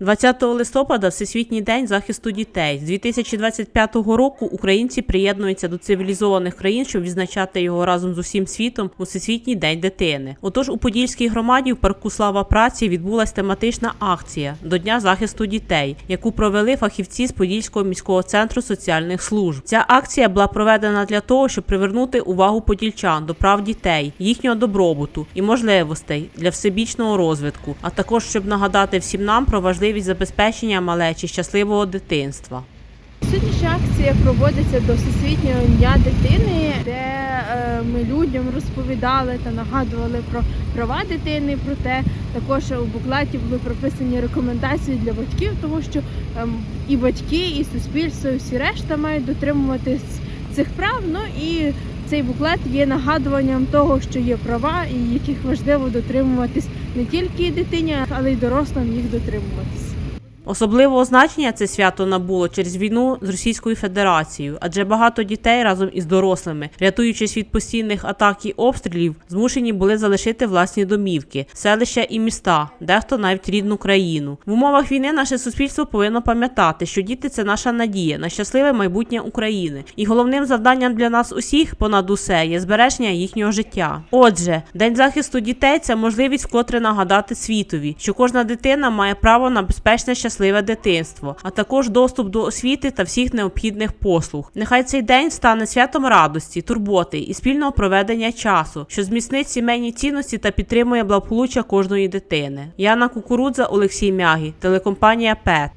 20 листопада Всесвітній день захисту дітей. З 2025 року українці приєднуються до цивілізованих країн, щоб відзначати його разом з усім світом у Всесвітній день дитини. Отож, у Подільській громаді в парку Слава праці відбулася тематична акція до Дня захисту дітей, яку провели фахівці з Подільського міського центру соціальних служб. Ця акція була проведена для того, щоб привернути увагу подільчан до прав дітей, їхнього добробуту і можливостей для всебічного розвитку, а також щоб нагадати всім нам про важливість забезпечення малечі щасливого дитинства. Сьогоднішня акція проводиться до Всесвітнього дня дитини, де е, ми людям розповідали та нагадували про права дитини. Проте також у буклеті були прописані рекомендації для батьків, тому що ем, і батьки, і суспільство, і всі решта мають дотримуватись цих прав. Ну і цей буклет є нагадуванням того, що є права, і яких важливо дотримуватись не тільки дитині, але й дорослим їх дотримуватись. Особливого значення це свято набуло через війну з Російською Федерацією, адже багато дітей разом із дорослими, рятуючись від постійних атак і обстрілів, змушені були залишити власні домівки, селища і міста, дехто навіть рідну країну. В умовах війни наше суспільство повинно пам'ятати, що діти це наша надія на щасливе майбутнє України. І головним завданням для нас усіх, понад усе, є збереження їхнього життя. Отже, день захисту дітей це можливість вкотре нагадати світові, що кожна дитина має право на безпечне щасливе дитинство, а також доступ до освіти та всіх необхідних послуг. Нехай цей день стане святом радості, турботи і спільного проведення часу, що зміцнить сімейні цінності та підтримує благополуччя кожної дитини. Яна Кукурудза, Олексій Мягі, телекомпанія ПЕТ.